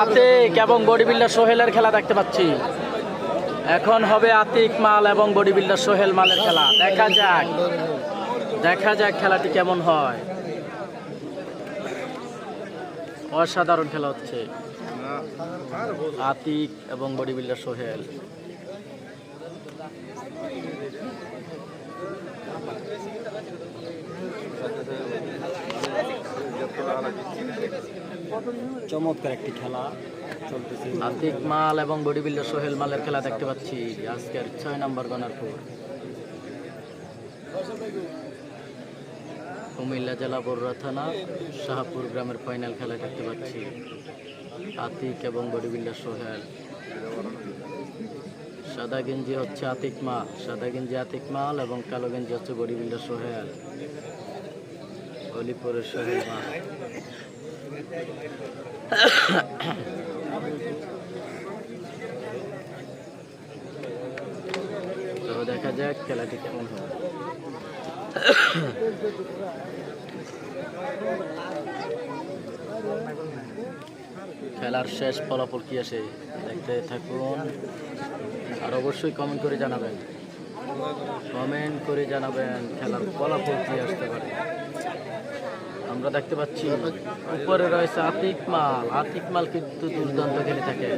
আতিক এবং body builder সোহেলের খেলা দেখতে পাচ্ছি। এখন হবে আতিক মাল এবং বডি বিল্ডার সোহেল মালের খেলা। দেখা যাক। দেখা যাক খেলাটি কেমন হয়। অসাধারণ খেলা হচ্ছে। আতিক এবং বডি বিল্ডার সোহেল। চমৎকার একটি খেলা চলতেছে। আতিক মাল এবং বডি বিল্ডার সোহেল মালের খেলা দেখতে পাচ্ছি। আজকের ছয় নম্বর গনারপুর কুমিল্লা জেলা বড়ুয়া থানা, শাহপুর গ্রামের ফাইনাল খেলা দেখতে পাচ্ছি। আতিক এবং বডি বিল্ডার সোহেল। সাদা গেঞ্জি হচ্ছে আতিক মাল। সাদা গেঞ্জি আতিক মাল এবং কালো গেঞ্জি হচ্ছে বডি বিল্ডার সোহেল। অলিপুরের সোহেল মাল। তো দেখা যাক খেলাটি কেমন হয়। খেলার শেষ ফলাফল কি আসে? দেখতে থাকুন। আর অবশ্যই কমেন্ট করে জানাবেন। কমেন্ট করে জানাবেন, খেলার ফলাফল কি আসতে পারে। আমরা দেখতে পাচ্ছি, উপরে রয়েছে আতিক মাল। আতিক মাল কিন্তু দুর্দান্ত খেলে থাকে।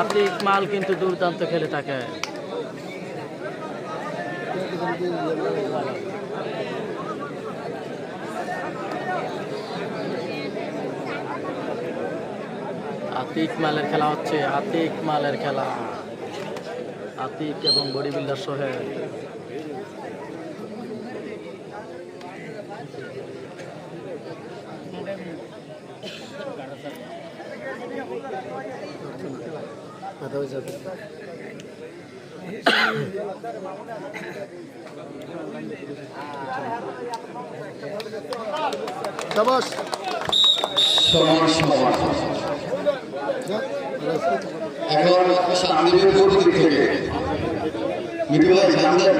আতিক মাল কিন্তু দুর্দান্ত খেলে থাকে। আতিক মালের খেলা হচ্ছে, আতিক মালের খেলা। আতিক এবং বডি বিল্ডার সোহেল সমান সমান এখন শান্তিপুর দিক থেকে মিটু ভাই জানলেন